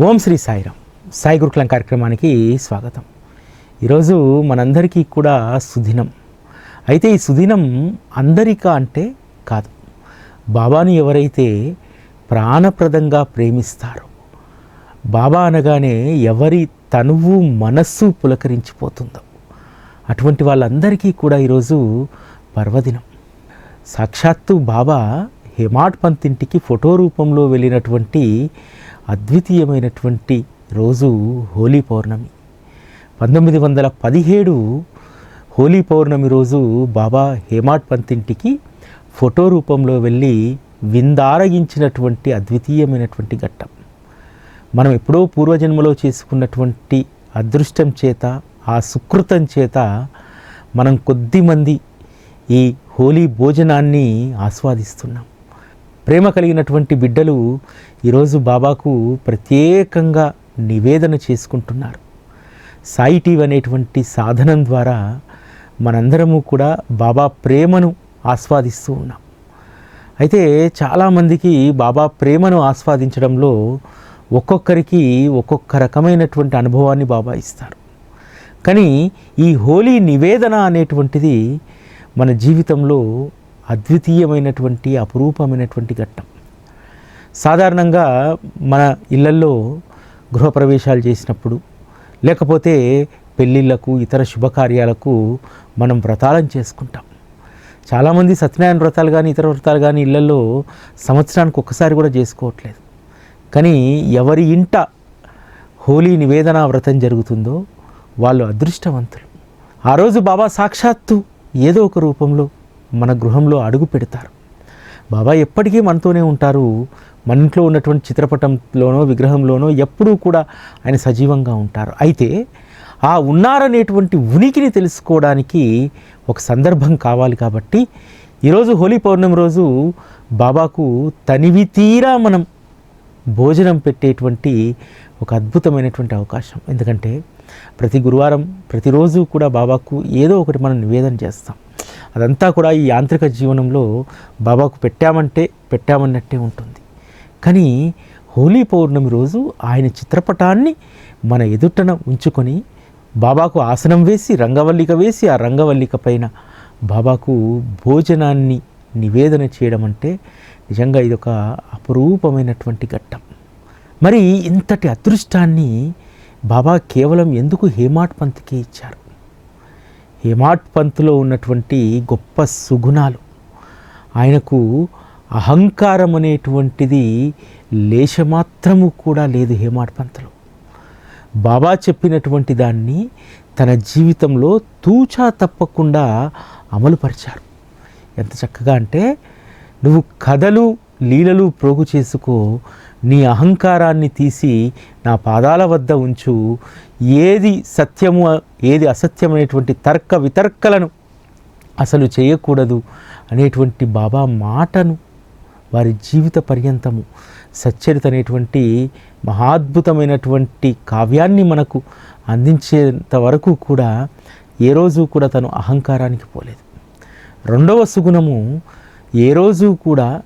ఓం శ్రీ సాయిరామ్. సాయి గురుకులం కార్యక్రమానికి స్వాగతం. ఈరోజు మనందరికీ కూడా సుదినం. అయితే ఈ సుదినం అందరికా అంటే కాదు. బాబాను ఎవరైతే ప్రాణప్రదంగా ప్రేమిస్తారో బాబా అనగానే ఎవరి తనువు మనస్సు పులకరించిపోతుందో అటువంటి వాళ్ళందరికీ కూడా ఈరోజు పర్వదినం. సాక్షాత్తు బాబా హేమాడ్ పంత్ ఇంటికి ఫోటో రూపంలో వెళ్ళినటువంటి అద్వితీయమైనటువంటి రోజు హోలీ పౌర్ణమి. పంతొమ్మిది వందల పదిహేడు హోలీ పౌర్ణమి రోజు బాబా హేమాడ్ పంత్ ఇంటికి ఫోటో రూపంలో వెళ్ళి విందారగించినటువంటి అద్వితీయమైనటువంటి ఘట్టం. మనం ఎప్పుడో పూర్వజన్మలో చేసుకున్నటువంటి అదృష్టం చేత ఆ సుకృతం చేత మనం కొద్దిమంది ఈ హోలీ భోజనాన్ని ఆస్వాదిస్తున్నాం. ప్రేమ కలిగినటువంటి బిడ్డలు ఈరోజు బాబాకు ప్రత్యేకంగా నివేదన చేసుకుంటున్నారు. సాయి టీవీ అనేటువంటి సాధనం ద్వారా మనందరము కూడా బాబా ప్రేమను ఆస్వాదిస్తూ ఉన్నాం. అయితే చాలామందికి బాబా ప్రేమను ఆస్వాదించడంలో ఒక్కొక్కరికి ఒక్కొక్క రకమైనటువంటి అనుభవాన్ని బాబా ఇస్తారు. కానీ ఈ హోలీ నివేదన అనేటువంటిది మన జీవితంలో అద్వితీయమైనటువంటి అపురూపమైనటువంటి ఘట్టం. సాధారణంగా మన ఇళ్ళల్లో గృహప్రవేశాలు చేసినప్పుడు లేకపోతే పెళ్ళిళ్ళకు ఇతర శుభకార్యాలకు మనం వ్రతాలను చేసుకుంటాం. చాలామంది సత్యనారాయణ వ్రతాలు కానీ ఇతర వ్రతాలు కానీ ఇళ్ళలో సంవత్సరానికి ఒక్కసారి కూడా చేసుకోవట్లేదు. కానీ ఎవరి ఇంట హోలీ నివేదన వ్రతం జరుగుతుందో వాళ్ళు అదృష్టవంతులు. ఆ రోజు బాబా సాక్షాత్తు ఏదో ఒక రూపంలో మన గృహంలో అడుగు పెడతారు. బాబా ఎప్పటికీ మనతోనే ఉంటారు. మన ఇంట్లో ఉన్నటువంటి చిత్రపటంలోనో విగ్రహంలోనో ఎప్పుడూ కూడా ఆయన సజీవంగా ఉంటారు. అయితే ఆ ఉన్నారనేటువంటి ఉనికిని తెలుసుకోవడానికి ఒక సందర్భం కావాలి కాబట్టి ఈరోజు హోలీ పౌర్ణమి రోజు బాబాకు తనివి తీరా మనం భోజనం పెట్టేటువంటి ఒక అద్భుతమైనటువంటి అవకాశం. ఎందుకంటే ప్రతి గురువారం ప్రతిరోజు కూడా బాబాకు ఏదో ఒకటి మనం నివేదన చేస్తాం. అదంతా కూడా ఈ యాంత్రిక జీవనంలో బాబాకు పెట్టామంటే పెట్టామన్నట్టే ఉంటుంది. కానీ హోలీ పౌర్ణమి రోజు ఆయన చిత్రపటాన్ని మన ఎదుటన ఉంచుకొని బాబాకు ఆసనం వేసి రంగవల్లిక వేసి ఆ రంగవల్లిక పైన బాబాకు భోజనాన్ని నివేదన చేయడం అంటే నిజంగా ఇది ఒక అపురూపమైనటువంటి ఘట్టం. మరి ఇంతటి అదృష్టాన్ని బాబా కేవలం ఎందుకు హేమాట్ పంత్కి ఇచ్చారు? హేమాట్ పంత్లో ఉన్నటువంటి గొప్ప సుగుణాలు ఆయనకు అహంకారం అనేటువంటిది లేశమాత్రము కూడా లేదు హేమాట్ పంత్లో. బాబా చెప్పినటువంటి దాన్ని తన జీవితంలో తూచా తప్పకుండా అమలుపరిచారు. ఎంత చక్కగా అంటే నువ్వు కథలు లీలలు ప్రోగు చేసుకో నీ అహంకారాన్ని తీసి నా పాదాల వద్ద ఉంచు. ఏది సత్యము ఏది అసత్యమైనటువంటి తర్క వితర్కలను అసలు చేయకూడదు అనేటువంటి బాబా మాటను వారి జీవిత పర్యంతము సచ్చరిత అనేటువంటి మహాద్భుతమైనటువంటి కావ్యాన్ని మనకు అందించేంత వరకు కూడా ఏ రోజు కూడా తను అహంకారానికి పోలేదు. రెండవ సుగుణము ఏ రోజు కూడా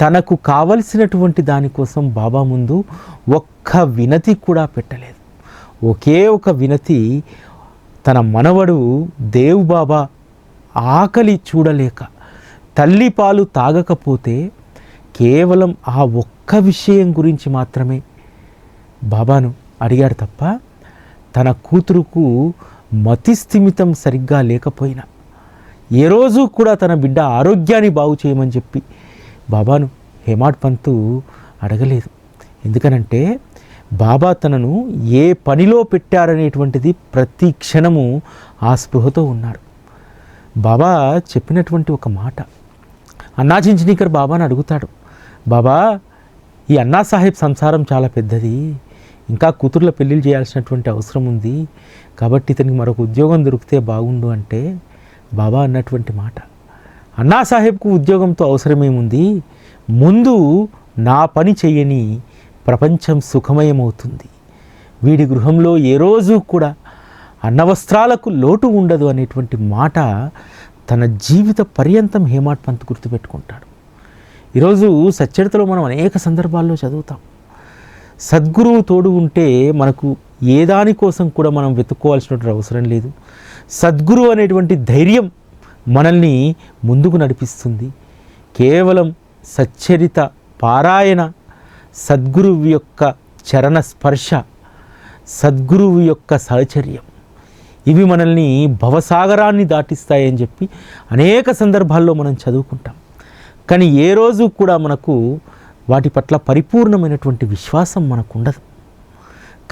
తనకు కావలసినటువంటి దానికోసం బాబా ముందు ఒక్క వినతి కూడా పెట్టలేదు. ఒకే ఒక వినతి తన మనవడు దేవ్ బాబా ఆకలి చూడలేక తల్లి పాలు తాగకపోతే కేవలం ఆ ఒక్క విషయం గురించి మాత్రమే బాబాను అడిగాడు తప్ప తన కూతురుకు మతిస్థిమితం సరిగ్గా లేకపోయినా ఏ రోజు కూడా తన బిడ్డ ఆరోగ్యాన్ని బాగు చేయమని చెప్పి బాబాను హేమాడ్ పంతు అడగలేదు. ఎందుకనంటే బాబా తనను ఏ పనిలో పెట్టారనేటువంటిది ప్రతి క్షణము ఆ స్పృహతో ఉన్నారు. బాబా చెప్పినటువంటి ఒక మాట. అన్నా చించనీకర్ బాబాని అడుగుతాడు. బాబా ఈ అన్నా సాహెబ్ సంసారం చాలా పెద్దది. ఇంకా కూతుర్ల పెళ్ళిళ్ళు చేయాల్సినటువంటి అవసరం ఉంది. కాబట్టి ఇతనికి మరొక ఉద్యోగం దొరికితే బాగుండు అంటే బాబా అన్నటువంటి మాట. అన్నాసాహెబ్కు ఉద్యోగంతో అవసరమేముంది? ముందు నా పని చేయని ప్రపంచం సుఖమయమవుతుంది. వీడి గృహంలో ఏ రోజు కూడా అన్నవస్త్రాలకు లోటు ఉండదు అనేటువంటి మాట తన జీవిత పర్యంతం హేమాట్ పంత్ గుర్తుపెట్టుకుంటాడు. ఈరోజు సచ్చరితలో మనం అనేక సందర్భాల్లో చదువుతాం. సద్గురువు తోడు ఉంటే మనకు ఏ దానికోసం కూడా మనం వెతుక్కోవాల్సినటువంటి అవసరం లేదు. సద్గురువు అనేటువంటి ధైర్యం మనల్ని ముందుకు నడిపిస్తుంది. కేవలం సచ్చరిత పారాయణ సద్గురువు యొక్క చరణ స్పర్శ సద్గురువు యొక్క సహచర్యం. ఇవి మనల్ని భవసాగరాన్ని దాటిస్తాయని చెప్పి అనేక సందర్భాల్లో మనం చదువుకుంటాం. కానీ ఏ రోజు కూడా మనకు వాటి పట్ల పరిపూర్ణమైనటువంటి విశ్వాసం మనకు ఉండదు.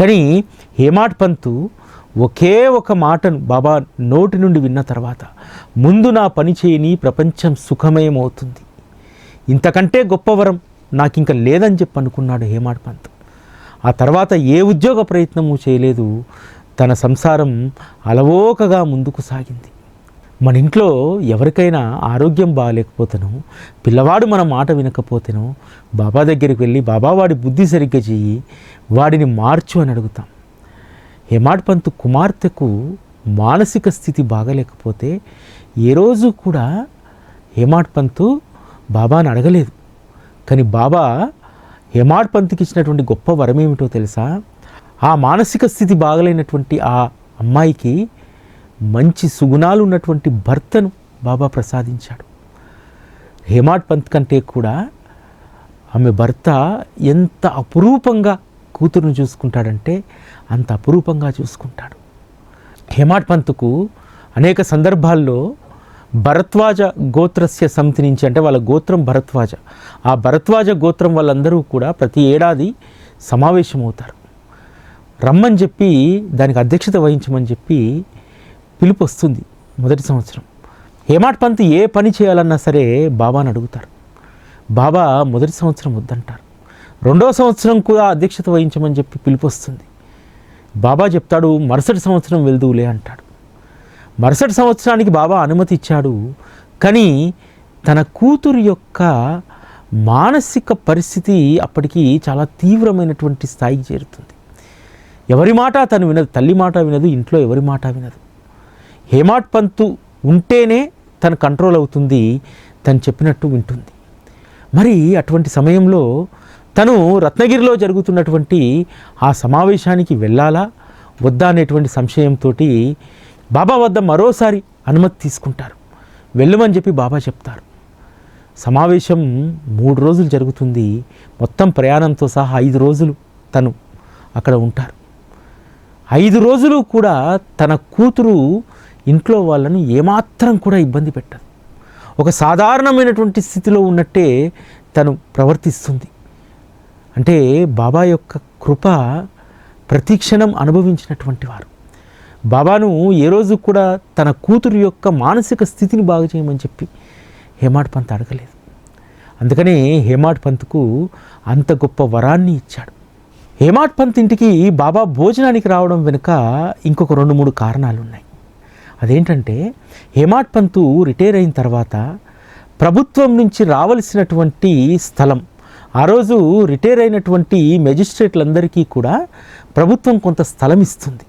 కానీ హేమాడ్ పంతు ఒకే ఒక మాటను బాబా నోటి నుండి విన్న తర్వాత ముందు నా పని చేయని ప్రపంచం సుఖమయమవుతుంది. ఇంతకంటే గొప్ప వరం నాకు ఇంకా లేదని చెప్పి అనుకున్నాడు హేమాడ్ పంత్. ఆ తర్వాత ఏ ఉద్యోగ ప్రయత్నము చేయలేదు. తన సంసారం అలవోకగా ముందుకు సాగింది. మన ఇంట్లో ఎవరికైనా ఆరోగ్యం బాగాలేకపోతేనో పిల్లవాడు మన మాట వినకపోతేనో బాబా దగ్గరికి వెళ్ళి బాబా వాడి బుద్ధి సరిగ్గా చెయ్యి వాడిని మార్చు అని అడుగుతాం. హెమాడ్పంత్ కుమార్తెకు మానసిక స్థితి బాగలేకపోతే ఏ రోజు కూడా హేమాడ్పంత్ బాబాను అడగలేదు. కానీ బాబా హేమాడ్పంత్కి ఇచ్చినటువంటి గొప్ప వరం ఏమిటో తెలుసా? ఆ మానసిక స్థితి బాగలేనటువంటి ఆ అమ్మాయికి మంచి సుగుణాలు ఉన్నటువంటి భర్తను బాబా ప్రసాదించాడు. హేమాడ్ పంత్ కంటే కూడా ఆమె భర్త ఎంత అపురూపంగా కూతురును చూసుకుంటాడంటే అంత అపురూపంగా చూసుకుంటాడు. హేమాడ్ పంతుకు అనేక సందర్భాల్లో భరద్వాజ గోత్రస్య సమితి నుంచి అంటే వాళ్ళ గోత్రం భరద్వాజ. ఆ భరద్వాజ గోత్రం వాళ్ళందరూ కూడా ప్రతి ఏడాది సమావేశమవుతారు. రమ్మని చెప్పి దానికి అధ్యక్షత వహించమని చెప్పి పిలుపు వస్తుంది మొదటి సంవత్సరం. హేమాట్ పంత్ ఏ పని చేయాలన్నా సరే బాబాని అడుగుతారు. బాబా మొదటి సంవత్సరం వద్దంటారు. రెండవ సంవత్సరం కూడా అధ్యక్షత వహించమని చెప్పి పిలుపు వస్తుంది బాబా చెప్తాడు మరుసటి సంవత్సరం వెళ్దువులే అంటాడు. మరుసటి సంవత్సరానికి బాబా అనుమతి ఇచ్చాడు కానీ తన కూతురు యొక్క మానసిక పరిస్థితి అప్పటికి చాలా తీవ్రమైనటువంటి స్థాయికి చేరుతుంది. ఎవరి మాట తను వినదు తల్లి మాట వినదు ఇంట్లో ఎవరి మాట వినదు. హేమాట్ పంతు ఉంటేనే తను కంట్రోల్ అవుతుంది తను చెప్పినట్టు వింటుంది. మరి అటువంటి సమయంలో తను రత్నగిరిలో జరుగుతున్నటువంటి ఆ సమావేశానికి వెళ్ళాలా? వద్దా అనేటువంటి సంశయంతో బాబా వద్ద మరోసారి అనుమతి తీసుకుంటారు. వెళ్ళమని చెప్పి బాబా చెప్తారు. సమావేశం మూడు రోజులు జరుగుతుంది. మొత్తం ప్రయాణంతో సహా ఐదు రోజులు తను అక్కడ ఉంటారు. ఐదు రోజులు కూడా తన కూతురు ఇంట్లో వాళ్ళను ఏమాత్రం కూడా ఇబ్బంది పెట్టదు. ఒక సాధారణమైనటువంటి స్థితిలో ఉన్నట్టే తను ప్రవర్తిస్తుంది. అంటే బాబా యొక్క కృప ప్రతిక్షణం అనుభవించినటువంటి వారు. బాబాను ఏ రోజు కూడా తన కూతురు యొక్క మానసిక స్థితిని బాగు చేయమని చెప్పి హేమాడ్ పంత్ అడగలేదు. అందుకనే హేమాడ్ పంత్కు అంత గొప్ప వరాన్ని ఇచ్చాడు. హేమాడ్ పంత్ ఇంటికి బాబా భోజనానికి రావడం వెనుక ఇంకొక రెండు మూడు కారణాలు ఉన్నాయి అదేంటంటే హేమాడ్ పంతు రిటైర్ అయిన తర్వాత ప్రభుత్వం నుంచి రావలసినటువంటి స్థలం ఆ రోజు రిటైర్ అయినటువంటి మెజిస్ట్రేట్లందరికీ కూడా ప్రభుత్వం కొంత స్థలం ఇస్తుంది.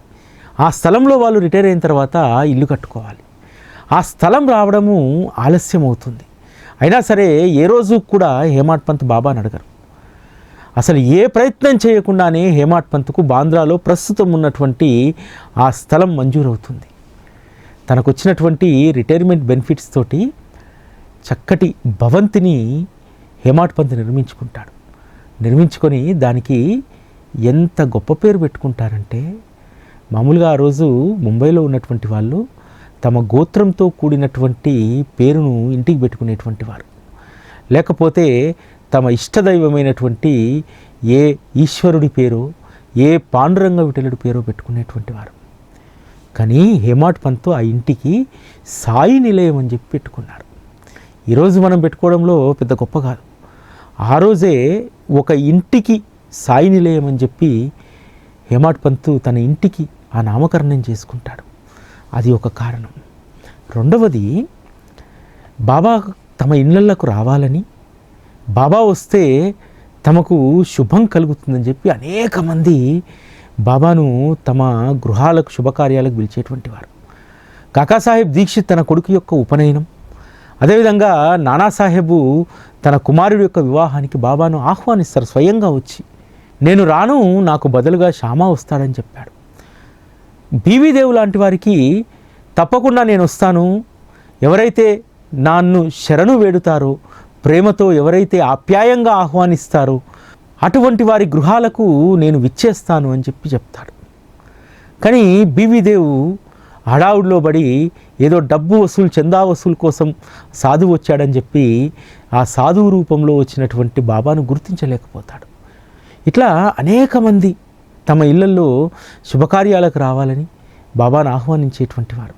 ఆ స్థలంలో వాళ్ళు రిటైర్ అయిన తర్వాత ఇల్లు కట్టుకోవాలి. ఆ స్థలం రావడము ఆలస్యం అవుతుంది అయినా సరే ఏ రోజు కూడా హేమాట్ పంత్ బాబాని అడగరు. అసలు ఏ ప్రయత్నం చేయకుండానే హేమాట్ పంత్కు బాంద్రాలో ప్రస్తుతం ఉన్నటువంటి ఆ స్థలం మంజూరవుతుంది. తనకు వచ్చినటువంటి రిటైర్మెంట్ బెనిఫిట్స్ తోటి చక్కటి భవంతిని హేమాడ్పంతి నిర్మించుకుంటాడు. నిర్మించుకొని దానికి ఎంత గొప్ప పేరు పెట్టుకుంటారంటే మామూలుగా ఆ రోజు ముంబైలో ఉన్నటువంటి వాళ్ళు తమ గోత్రంతో కూడినటువంటి పేరును ఇంటికి పెట్టుకునేటువంటి వారు. లేకపోతే తమ ఇష్టదైవమైనటువంటి ఏ ఈశ్వరుడి పేరు ఏ పాండురంగ విఠలుడి పేరో పెట్టుకునేటువంటి వారు. కానీ హేమాట్ పంత్ ఆ ఇంటికి సాయి నిలయం అని చెప్పి పెట్టుకున్నారు. ఈరోజు మనం పెట్టుకోవడంలో పెద్ద గొప్ప కాదు. ఆ రోజే ఒక ఇంటికి సాయి నిలయం అని చెప్పి హేమాడ్ పంతు తన ఇంటికి ఆ నామకరణం చేసుకుంటాడు. అది ఒక కారణం. రెండవది బాబా తమ ఇళ్ళకు రావాలని బాబా వస్తే తమకు శుభం కలుగుతుందని చెప్పి అనేక మంది బాబాను తమ గృహాలకు శుభకార్యాలకు పిలిచేటువంటి వారు. కాకాసాహెబ్ దీక్షిత్ తన కొడుకు యొక్క ఉపనయనం అదేవిధంగా నానాసాహెబు తన కుమారుడి యొక్క వివాహానికి బాబాను ఆహ్వానిస్తారు స్వయంగా వచ్చి నేను రాను నాకు బదులుగా శ్యామ వస్తాడని చెప్పాడు. బీవీదేవు లాంటి వారికి తప్పకుండా నేను వస్తాను. ఎవరైతే నన్ను శరణు వేడుతారో ప్రేమతో ఎవరైతే ఆప్యాయంగా ఆహ్వానిస్తారో అటువంటి వారి గృహాలకు నేను విచ్చేస్తాను అని చెప్పి చెప్తాడు. కానీ బీవీదేవు హడావుడిలో పడి ఏదో డబ్బు వసూలు చందా వసూలు కోసం సాధువు వచ్చాడని చెప్పి ఆ సాధువు రూపంలో వచ్చినటువంటి బాబాను గుర్తించలేకపోతాడు. ఇట్లా అనేక మంది తమ ఇళ్ళలో శుభకార్యాలకు రావాలని బాబాను ఆహ్వానించేటువంటి వారు.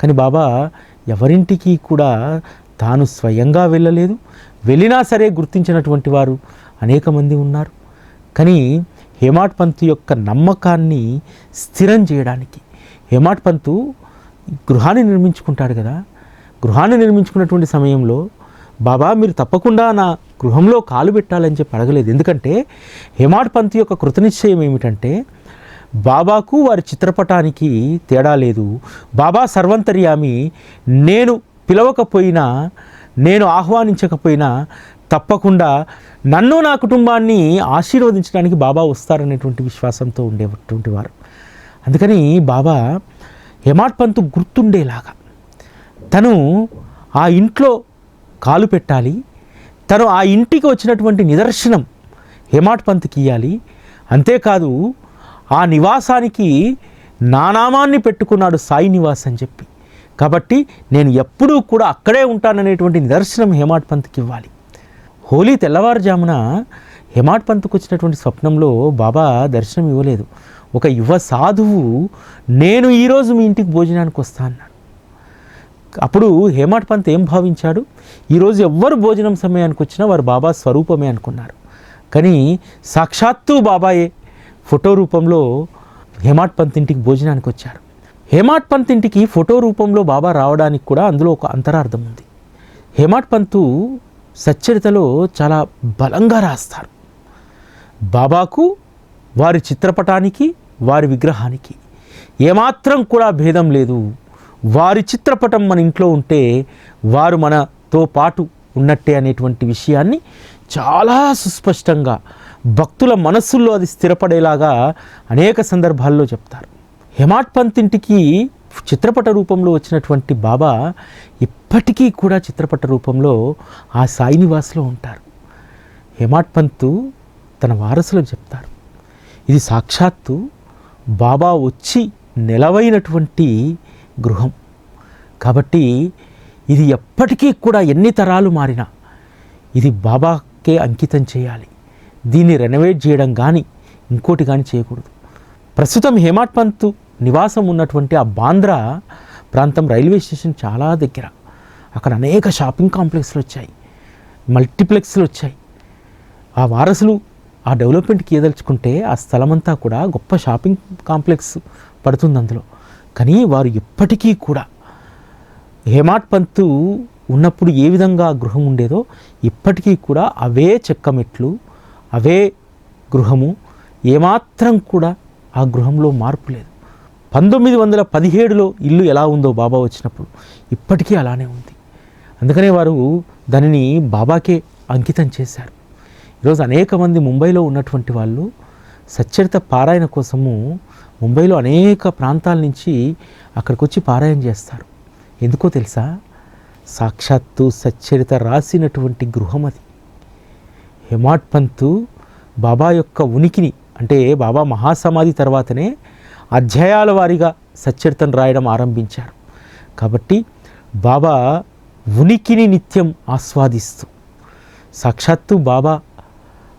కానీ బాబా ఎవరింటికి కూడా తాను స్వయంగా వెళ్ళలేదు. వెళ్ళినా సరే గుర్తించినటువంటి వారు అనేక మంది ఉన్నారు. కానీ హేమాడ్ పంత్ యొక్క నమ్మకాన్ని స్థిరం చేయడానికి హేమాడ్ పంతు గృహాన్ని నిర్మించుకుంటాడు కదా. గృహాన్ని నిర్మించుకున్నటువంటి సమయంలో బాబా మీరు తప్పకుండా నా గృహంలో కాలు పెట్టాలని చెప్పి అడగలేదు. ఎందుకంటే హేమాడ్ పంత్ యొక్క కృతనిశ్చయం ఏమిటంటే బాబాకు వారి చిత్రపటానికి తేడా లేదు. బాబా సర్వంతర్యామి నేను పిలవకపోయినా నేను ఆహ్వానించకపోయినా తప్పకుండా నన్ను నా కుటుంబాన్ని ఆశీర్వదించడానికి బాబా వస్తారనేటువంటి విశ్వాసంతో ఉండేటువంటి వారు. అందుకని బాబా హేమాడ్ పంతు గుర్తుండేలాగా. తను ఆ ఇంట్లో కాలు పెట్టాలి తను ఆ ఇంటికి వచ్చినటువంటి నిదర్శనం హేమాడ్ పంత్కి ఇవ్వాలి అంతేకాదు ఆ నివాసానికి నానామాన్ని పెట్టుకున్నాడు సాయి నివాస్ అని చెప్పి. కాబట్టి నేను ఎప్పుడూ కూడా అక్కడే ఉంటాననేటువంటి నిదర్శనం హేమాడ్ పంత్కి ఇవ్వాలి. హోలీ తెల్లవారుజామున హేమాడ్ పంత్కు వచ్చినటువంటి స్వప్నంలో బాబా దర్శనం ఇవ్వలేదు. ఒక యువ సాధువు నేను ఈరోజు మీ ఇంటికి భోజనానికి వస్తా అన్నాడు. అప్పుడు హేమాడ్ పంత్ ఏం భావించాడు? ఈరోజు ఎవ్వరు భోజనం సమయానికి వచ్చినా వారు బాబా స్వరూపమే అనుకున్నారు. కానీ సాక్షాత్తు బాబాయే ఫోటో రూపంలో హేమాడ్ పంత్ ఇంటికి భోజనానికి వచ్చారు. హేమాడ్ పంత్ ఇంటికి ఫోటో రూపంలో బాబా రావడానికి కూడా అందులో ఒక అంతరార్థం ఉంది. హేమాడ్ పంతు సచ్చరితలో చాలా బలంగా రాస్తారు. బాబాకు వారి చిత్రపటానికి వారి విగ్రహానికి. ఏమాత్రం కూడా భేదం లేదు. వారి చిత్రపటం మన ఇంట్లో ఉంటే వారు మనతో పాటు ఉన్నట్టే అనేటువంటి విషయాన్ని చాలా సుస్పష్టంగా భక్తుల మనస్సుల్లో అది స్థిరపడేలాగా అనేక సందర్భాల్లో చెప్తారు. హెమాట్ పంత్ ఇంటికి చిత్రపట రూపంలో వచ్చినటువంటి బాబా ఇప్పటికీ కూడా చిత్రపట రూపంలో ఆ సాయి నివాస్లో ఉంటారు. హెమాట్ పంతు తన వారసులకు చెప్తారు. ఇది సాక్షాత్తు బాబా వచ్చి నెలవైనటువంటి గృహం. కాబట్టి ఇది ఎప్పటికీ కూడా ఎన్ని తరాలు మారినా ఇది బాబాకే అంకితం చేయాలి. దీన్ని రెనోవేట్ చేయడం కానీ ఇంకోటి కానీ చేయకూడదు. ప్రస్తుతం హేమాట్ పంత్ నివాసం ఉన్నటువంటి ఆ బాంద్రా ప్రాంతం రైల్వే స్టేషన్ చాలా దగ్గర. అక్కడ అనేక షాపింగ్ కాంప్లెక్స్లు వచ్చాయి. మల్టీప్లెక్స్లు వచ్చాయి. ఆ వారసులు ఆ డెవలప్మెంట్కి ఏదలుచుకుంటే ఆ స్థలమంతా కూడా గొప్ప షాపింగ్ కాంప్లెక్స్ పడుతుంది అందులో. కానీ వారు ఇప్పటికీ కూడా హేమాట్ పంతు ఉన్నప్పుడు ఏ విధంగా ఆ గృహం ఉండేదో ఇప్పటికీ కూడా అవే చెక్క మెట్లు అవే గృహము ఏమాత్రం కూడా ఆ గృహంలో మార్పు లేదు. పంతొమ్మిది వందల పదిహేడులో ఇల్లు ఎలా ఉందో బాబా వచ్చినప్పుడు ఇప్పటికీ అలానే ఉంది. అందుకనే వారు దానిని బాబాకే అంకితం చేశారు. ఈరోజు అనేక మంది ముంబైలో ఉన్నటువంటి వాళ్ళు సచ్చరిత పారాయణ కోసము ముంబైలో అనేక ప్రాంతాల నుంచి అక్కడికి వచ్చి పారాయణ చేస్తారు. ఎందుకో తెలుసా? సాక్షాత్తు సచ్చరిత రాసినటువంటి గృహం అది. హెమాట్ పంతు బాబా యొక్క ఉనికిని అంటే బాబా మహాసమాధి తర్వాతనే అధ్యాయాల వారీగా సచ్చరితను రాయడం ఆరంభించారు. కాబట్టి బాబా ఉనికిని నిత్యం ఆస్వాదిస్తూ సాక్షాత్తు బాబా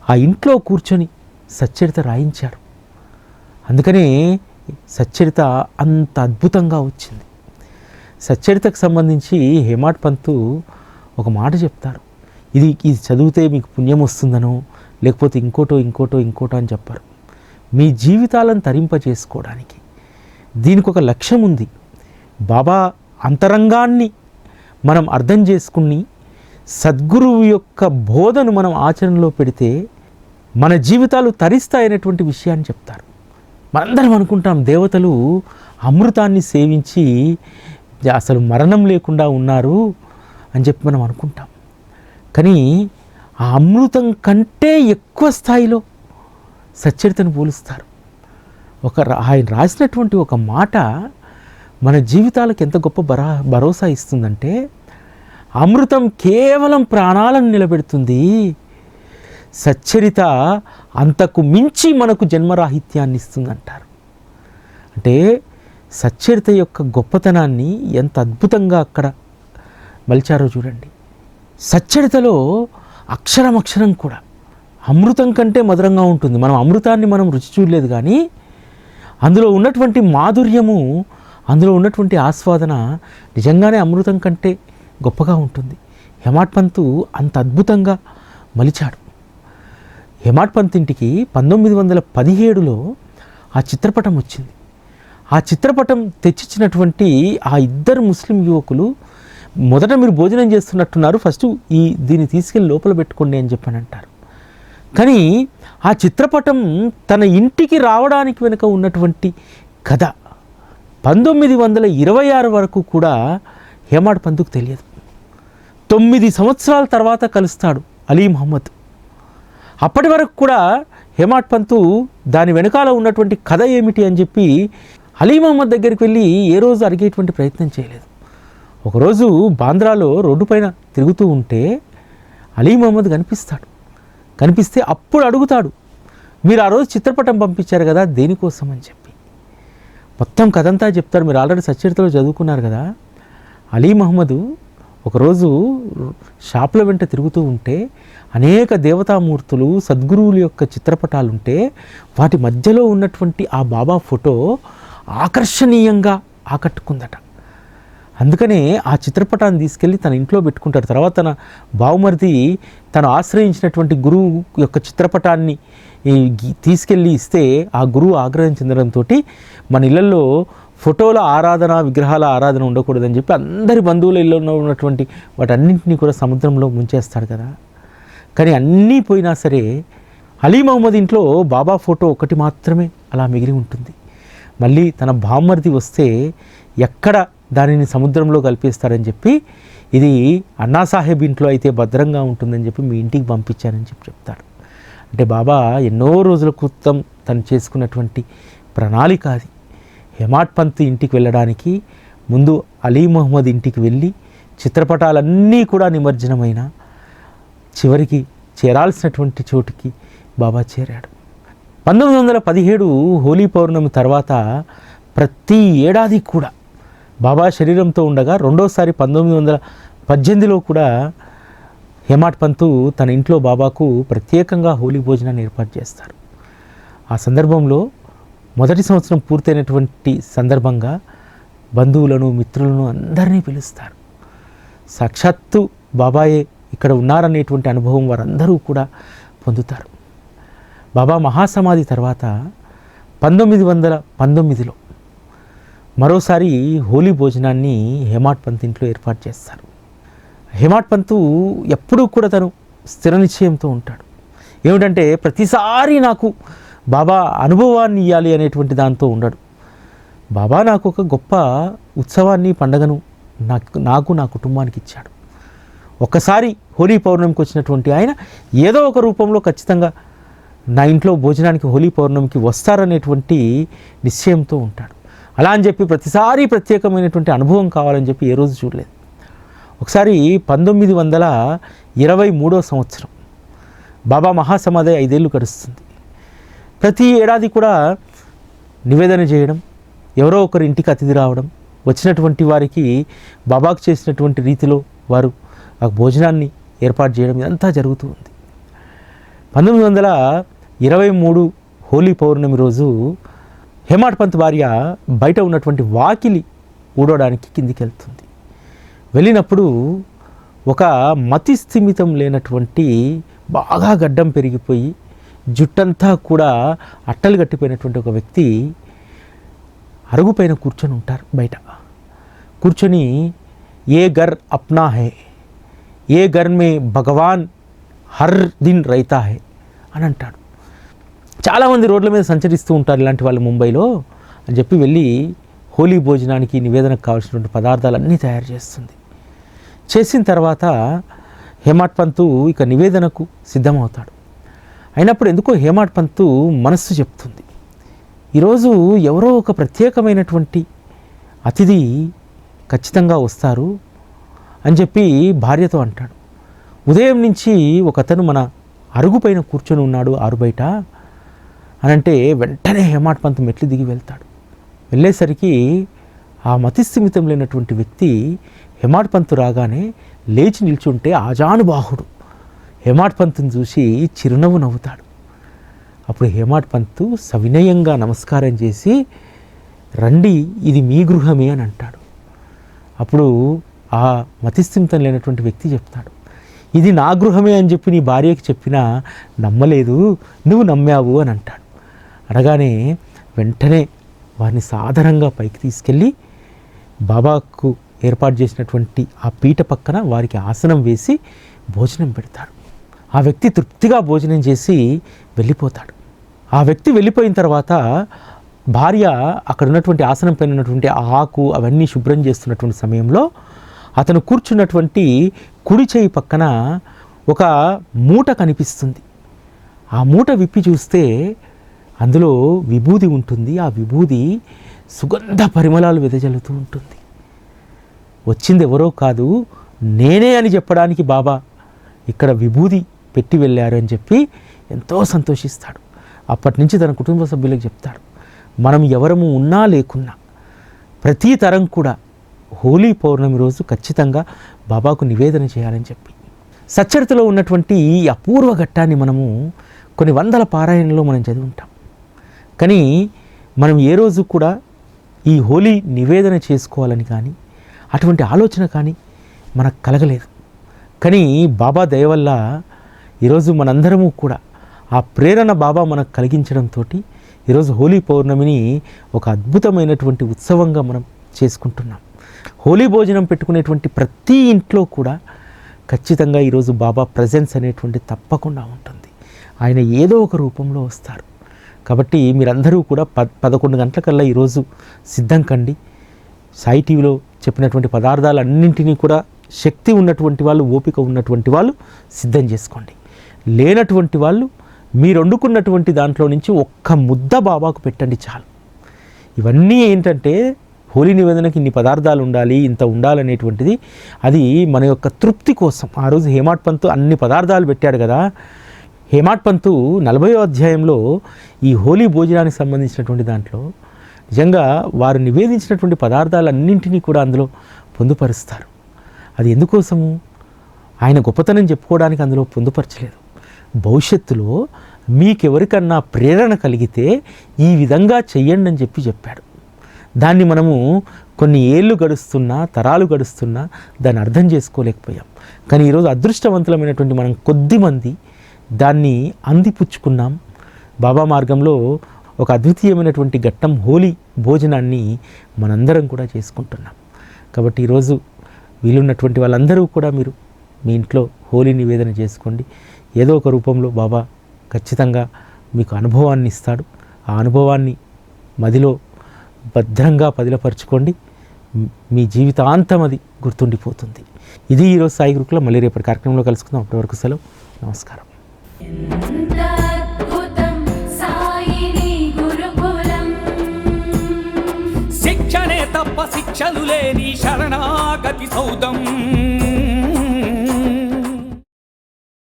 ఆ ఇంట్లో కూర్చొని సచ్చరిత రాయించారు అందుకనే సచ్చరిత అంత అద్భుతంగా వచ్చింది. సచ్చరితకు సంబంధించి హేమాడ్ పంతు ఒక మాట చెప్తారు. ఇది ఇది చదివితే మీకు పుణ్యం వస్తుందనో లేకపోతే ఇంకోటో ఇంకోటో ఇంకోటో అని చెప్పారు. మీ జీవితాలను తరింపజేసుకోవడానికి దీనికి ఒక లక్ష్యం ఉంది. బాబా అంతరంగాన్ని మనం అర్థం చేసుకుని సద్గురువు యొక్క బోధను మనం ఆచరణలో పెడితే మన జీవితాలు తరిస్తాయనేటువంటి విషయాన్ని చెప్తారు. మనందరం అనుకుంటాం దేవతలు అమృతాన్ని సేవించి అసలు మరణం లేకుండా ఉన్నారు అని చెప్పి మనం అనుకుంటాం. కానీ ఆ అమృతం కంటే ఎక్కువ స్థాయిలో సచ్చరితను పోలుస్తారు. ఒక ఆయన రాసినటువంటి ఒక మాట మన జీవితాలకు ఎంత గొప్ప భరా భరోసా ఇస్తుందంటే అమృతం కేవలం ప్రాణాలను నిలబెడుతుంది సచ్చరిత అంతకు మించి మనకు జన్మరాహిత్యాన్ని ఇస్తుందంటారు. అంటే సచ్చరిత యొక్క గొప్పతనాన్ని ఎంత అద్భుతంగా అక్కడ మలిచారో చూడండి. సచ్చరితలో అక్షరం అక్షరం కూడా అమృతం కంటే మధురంగా ఉంటుంది. మనం అమృతాన్ని మనం రుచి చూడలేదు కానీ అందులో ఉన్నటువంటి మాధుర్యము అందులో ఉన్నటువంటి ఆస్వాదన నిజంగానే అమృతం కంటే గొప్పగా ఉంటుంది. హెమాట్ పంతు అంత అద్భుతంగా మలిచాడు. హెమాట్ పంత్ ఇంటికి పంతొమ్మిది వందల పదిహేడులో ఆ చిత్రపటం వచ్చింది. ఆ చిత్రపటం తెచ్చిచ్చినటువంటి ఆ ఇద్దరు ముస్లిం యువకులు మొదట మీరు భోజనం చేస్తున్నట్టున్నారు ఫస్ట్ ఈ దీన్ని తీసుకెళ్ళి లోపల పెట్టుకోండి అని చెప్పని అంటారు. కానీ ఆ చిత్రపటం తన ఇంటికి రావడానికి వెనుక ఉన్నటువంటి కథ పంతొమ్మిది వందల ఇరవై ఆరు వరకు కూడా హేమాడ్ పంతుకు తెలియదు. తొమ్మిది సంవత్సరాల తర్వాత కలుస్తాడు అలీ మహమ్మద్. అప్పటి వరకు కూడా హేమాట్ పంతు దాని వెనకాల ఉన్నటువంటి కథ ఏమిటి అని చెప్పి అలీ మహమ్మద్ దగ్గరికి వెళ్ళి ఏ రోజు అడిగేటువంటి ప్రయత్నం చేయలేదు. ఒకరోజు బాంద్రాలో రోడ్డు పైన తిరుగుతూ ఉంటే అలీ మహమ్మద్ కనిపిస్తాడు. కనిపిస్తే అప్పుడు అడుగుతాడు మీరు ఆ రోజు చిత్రపటం పంపించారు కదా దేనికోసం అని చెప్పి. మొత్తం కథంతా చెప్తారు. మీరు ఆల్రెడీ సచరితలో చదువుకున్నారు కదా. అలీ మహమ్మదు ఒకరోజు షాప్ల వెంట తిరుగుతూ ఉంటే అనేక దేవతామూర్తులు సద్గురువుల యొక్క చిత్రపటాలు ఉంటే వాటి మధ్యలో ఉన్నటువంటి ఆ బాబా ఫోటో ఆకర్షణీయంగా ఆకట్టుకుందట. అందుకనే ఆ చిత్రపటాన్ని తీసుకెళ్ళి తన ఇంట్లో పెట్టుకుంటాడు. తర్వాత తన బావుమరిది తను ఆశ్రయించినటువంటి గురువు యొక్క చిత్రపటాన్ని ఈ తీసుకెళ్ళి ఇస్తే ఆ గురువు ఆగ్రహం చెందడంతో మన ఇళ్ళలో ఫోటోల ఆరాధన విగ్రహాల ఆరాధన ఉండకూడదని చెప్పి అందరి బంధువుల ఇళ్ళలో ఉన్నటువంటి వాటన్నింటినీ కూడా సముద్రంలో ముంచేస్తాడు కదా. కానీ అన్నీ పోయినా సరే అలీ మహమ్మద్ ఇంట్లో బాబా ఫోటో ఒకటి మాత్రమే అలా మిగిలి ఉంటుంది. మళ్ళీ తన బామ్మర్ది వస్తే ఎక్కడ దానిని సముద్రంలో కలిపేస్తారని చెప్పి ఇది అన్నాసాహెబ్ ఇంట్లో అయితే భద్రంగా ఉంటుందని చెప్పి మీ ఇంటికి పంపించానని చెప్పి చెప్తాడు అంటే బాబా ఎన్నో రోజుల క్రితం తను చేసుకున్నటువంటి ప్రణాళిక అది. హెమాట్ పంత్ ఇంటికి వెళ్ళడానికి ముందు అలీ మహమ్మద్ ఇంటికి వెళ్ళి చిత్రపటాలన్నీ కూడా నిమజ్జనమైన చివరికి చేరాల్సినటువంటి చోటుకి బాబా చేరాడు. పంతొమ్మిది వందల పదిహేడు హోలీ పౌర్ణమి తర్వాత ప్రతి ఏడాది కూడా బాబా శరీరంతో ఉండగా రెండోసారి పంతొమ్మిది వందల పద్దెనిమిదిలో కూడా హేమాట్ పంతు తన ఇంట్లో బాబాకు ప్రత్యేకంగా హోలీ భోజనాన్ని ఏర్పాటు చేస్తారు. ఆ సందర్భంలో మొదటి సంవత్సరం పూర్తయినటువంటి సందర్భంగా బంధువులను మిత్రులను అందరినీ పిలుస్తారు. సాక్షాత్తు బాబాయే ఇక్కడ ఉన్నారనేటువంటి అనుభవం వారందరూ కూడా పొందుతారు. బాబా మహాసమాధి తర్వాత పంతొమ్మిది వందల పంతొమ్మిదిలో మరోసారి హోలీ భోజనాన్ని హేమాట్ పంత్ ఇంట్లో ఏర్పాటు చేస్తారు. హేమాట్ పంతు ఎప్పుడూ కూడా తను స్థిర నిశ్చయంతో ఉంటాడు. ఏమిటంటే ప్రతిసారి నాకు బాబా అనుభవాన్ని ఇవ్వాలి అనేటువంటి దాంతో ఉండడు. బాబా నాకు ఒక గొప్ప ఉత్సవాన్ని పండగను నాకు నాకు నా కుటుంబానికి ఇచ్చాడు. ఒక్కసారి హోలీ పౌర్ణమికి వచ్చినటువంటి ఆయన ఏదో ఒక రూపంలో ఖచ్చితంగా నా ఇంట్లో భోజనానికి హోలీ పౌర్ణమికి వస్తారనేటువంటి నిశ్చయంతో ఉంటాడు. అలా అని చెప్పి ప్రతిసారి ప్రత్యేకమైనటువంటి అనుభవం కావాలని చెప్పి ఏ రోజు చూడలేదు. ఒకసారి పంతొమ్మిది వందల ఇరవై మూడో సంవత్సరం బాబా మహాసమాధి ఐదేళ్ళు గడుస్తుంది. ప్రతి ఏడాది కూడా నివేదన చేయడం ఎవరో ఒకరి ఇంటికి అతిథి రావడం వచ్చినటువంటి వారికి బాబాకు చేసినటువంటి రీతిలో వారు ఆ భోజనాన్ని ఏర్పాటు చేయడం ఇదంతా జరుగుతూ ఉంది. పంతొమ్మిది వందల ఇరవై మూడు హోలీ పౌర్ణమి రోజు హేమాడ్ పంత్ భార్య బయట ఉన్నటువంటి వాకిలి ఊడవడానికి కిందికి వెళ్తుంది వెళ్ళినప్పుడు ఒక మతి స్థిమితం లేనటువంటి బాగా గడ్డం పెరిగిపోయి జుట్టంతా కూడా అట్టలు కట్టిపోయినటువంటి ఒక వ్యక్తి అరుగుపైన కూర్చొని ఉంటారు బయట. కూర్చొని ఏ గర్ అప్నా హే? ఏ ఘర్ మే భగవాన్ హర్ దిన్ రైతా హే అని అంటాడు. చాలామంది రోడ్ల మీద సంచరిస్తూ ఉంటారు ఇలాంటి వాళ్ళు ముంబైలో అని చెప్పి వెళ్ళి హోలీ భోజనానికి నివేదనకు కావాల్సినటువంటి పదార్థాలన్నీ తయారు చేస్తుంది. చేసిన తర్వాత హేమాట్ పంతు ఇక నివేదనకు సిద్ధమవుతాడు. అయినప్పుడు ఎందుకో హేమాట్ పంతు మనస్సు చెప్తుంది. ఈరోజు ఎవరో ఒక ప్రత్యేకమైనటువంటి అతిథి ఖచ్చితంగా వస్తారు. అని చెప్పి భార్యతో అంటాడు. ఉదయం నుంచి ఒక అతను మన అరుగుపైన కూర్చొని ఉన్నాడు ఆరు బయట అని అంటే వెంటనే హేమాట్ పంత్ మెట్లు దిగి వెళ్తాడు. వెళ్ళేసరికి ఆ మతిస్థిమితం లేనటువంటి వ్యక్తి హేమాడ్ పంత్ రాగానే లేచి నిల్చుంటే ఆజానుబాహుడు హేమాడ్ పంత్ని చూసి చిరునవ్వు నవ్వుతాడు. అప్పుడు హేమాడ్ పంత్ సవినయంగా నమస్కారం చేసి రండి ఇది మీ గృహమే అని అంటాడు. అప్పుడు ఆ మతిస్థిమితం లేనటువంటి వ్యక్తి చెప్తాడు. ఇది నా గృహమే అని చెప్పి నీ భార్యకి చెప్పినా నమ్మలేదు నువ్వు నమ్మావు అని అంటాడు. అనగానే వెంటనే వారిని సాధారణంగా పైకి తీసుకెళ్ళి బాబాకు ఏర్పాటు చేసినటువంటి ఆ పీట పక్కన వారికి ఆసనం వేసి భోజనం పెడతాడు. ఆ వ్యక్తి తృప్తిగా భోజనం చేసి వెళ్ళిపోతాడు. ఆ వ్యక్తి వెళ్ళిపోయిన తర్వాత భార్య అక్కడ ఉన్నటువంటి ఆసనం పైన ఉన్నటువంటి ఆకు అవన్నీ శుభ్రం చేస్తున్నటువంటి సమయంలో అతను కూర్చున్నటువంటి కుడి చేయి పక్కన ఒక మూట కనిపిస్తుంది. ఆ మూట విప్పి చూస్తే అందులో విభూది ఉంటుంది. ఆ విభూది సుగంధ పరిమళాలు వెదజల్లుతూ ఉంటుంది. వచ్చింది ఎవరో కాదు నేనే అని చెప్పడానికి బాబా ఇక్కడ విభూది పెట్టి వెళ్ళారు అని చెప్పి ఎంతో సంతోషిస్తాడు. అప్పటి నుంచి తన కుటుంబ సభ్యులకు చెప్తాడు. మనం ఎవరము ఉన్నా లేకున్నా ప్రతి తరం కూడా హోలీ పౌర్ణమి రోజు ఖచ్చితంగా బాబాకు నివేదన చేయాలని చెప్పి. సచ్చరితలో ఉన్నటువంటి ఈ అపూర్వ ఘట్టాన్ని మనము కొన్ని వందల పారాయణలో మనం చదివి ఉంటాం కానీ మనం ఏ రోజు కూడా ఈ హోలీ నివేదన చేసుకోవాలని కానీ అటువంటి ఆలోచన కానీ మనకు కలగలేదు. కానీ బాబా దయ వల్ల ఈరోజు మనందరము కూడా ఆ ప్రేరణ బాబా మనకు కలిగించడంతో ఈరోజు హోలీ పౌర్ణమిని ఒక అద్భుతమైనటువంటి ఉత్సవంగా మనం చేసుకుంటున్నాం. హోలీ భోజనం పెట్టుకునేటువంటి ప్రతి ఇంట్లో కూడా ఖచ్చితంగా ఈరోజు బాబా ప్రజెన్స్ అనేటువంటి తప్పకుండా ఉంటుంది. ఆయన ఏదో ఒక రూపంలో వస్తారు. కాబట్టి మీరందరూ కూడా ప పదకొండు గంటలకల్లా ఈరోజు సిద్ధం కండి. సాయి టీవీలో చెప్పినటువంటి పదార్థాలన్నింటినీ కూడా శక్తి ఉన్నటువంటి వాళ్ళు ఓపిక ఉన్నటువంటి వాళ్ళు సిద్ధం చేసుకోండి. లేనటువంటి వాళ్ళు మీరు వండుకున్నటువంటి దాంట్లో నుంచి ఒక్క ముద్ద బాబాకు పెట్టండి చాలు. ఇవన్నీ ఏంటంటే హోలీ నివేదనకి ఇన్ని పదార్థాలు ఉండాలి ఇంత ఉండాలనేటువంటిది అది మన యొక్క తృప్తి కోసం. ఆ రోజు హేమాట్ పంతు అన్ని పదార్థాలు పెట్టాడు కదా. హేమాట్ పంతు నలభయో అధ్యాయంలో ఈ హోలీ భోజనానికి సంబంధించినటువంటి దాంట్లో నిజంగా వారు నివేదించినటువంటి పదార్థాలన్నింటినీ కూడా అందులో పొందుపరుస్తారు. అది ఎందుకోసము? ఆయన గొప్పతనం చెప్పుకోవడానికి అందులో పొందుపరచలేదు. భవిష్యత్తులో మీకెవరికన్నా ప్రేరణ కలిగితే ఈ విధంగా చెయ్యండి అని చెప్పి చెప్పాడు. దాన్ని మనము కొన్ని ఏళ్ళు గడుస్తున్నా తరాలు గడుస్తున్నా దాన్ని అర్థం చేసుకోలేకపోయాం. కానీ ఈరోజు అదృష్టవంతులమైనటువంటి మనం కొద్దిమంది దాన్ని అందిపుచ్చుకున్నాం. బాబా మార్గంలో ఒక అద్వితీయమైనటువంటి ఘట్టం హోలీ భోజనాన్ని మనందరం కూడా చేసుకుంటున్నాం. కాబట్టి ఈరోజు వీలున్నటువంటి వాళ్ళందరూ కూడా మీరు మీ ఇంట్లో హోలీ నివేదన చేసుకోండి. ఏదో ఒక రూపంలో బాబా ఖచ్చితంగా మీకు అనుభవాన్ని ఇస్తాడు. ఆ అనుభవాన్ని మదిలో భద్రంగా పదిలపరుచుకోండి. మ్- మీ జీవితాంతం అది గుర్తుండిపోతుంది. ఇది ఈరోజు సాయి గురుకుల. మళ్ళీ రేపటి కార్యక్రమంలో కలుసుకుందాం. అప్పటివరకు సెలవు. నమస్కారం. శిక్షణే తప్ప శిక్షలు లేని శరణాగతి సౌదం.